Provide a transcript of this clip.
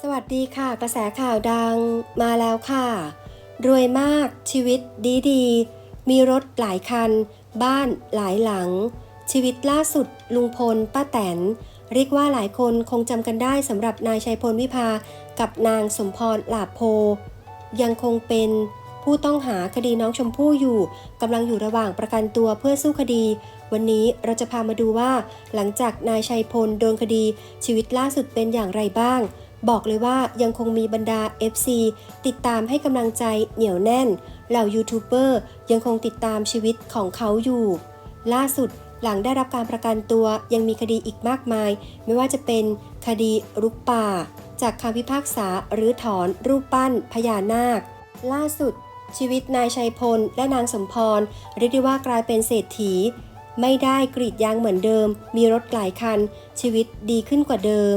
สวัสดีค่ะ กระแสข่าวดังมาแล้วค่ะ รวยมากชีวิตดีดีมีรถหลายคัน บ้านหลายหลัง ชีวิตล่าสุดลุงพล ป้าแตน เรียกว่าหลายคนคงจำกันได้สำหรับนายชัยพลวิภา กับนางสมพรหลาโพ ยังคงเป็นผู้ต้องหาคดีน้องชมพู่อยู่กำลังอยู่ระหว่างประกันตัวเพื่อสู้คดี วันนี้เราจะพามาดูว่า หลังจากนายชัยพลโดนคดี ชีวิตล่าสุดเป็นอย่างไรบ้าง บอกเลยว่ายังคงมีบรรดา FC ติดตามให้กำลังใจเหนียวแน่น เหล่ายูทูบเบอร์ยังคงติดตามชีวิตของเขาอยู่ ล่าสุดหลังได้รับการประกันตัวยังมีคดีอีกมากมาย ไม่ว่าจะเป็นคดีรุกป่า จากคำพิพากษาหรือถอนรูปปั้นพญานาค ล่าสุด ชีวิตนายชัยพลและนางสมพรเรียกได้ว่ากลายเป็นเศรษฐี ไม่ได้กรีดยางเหมือนเดิม มีรถหลายคัน ชีวิตดีขึ้นกว่าเดิม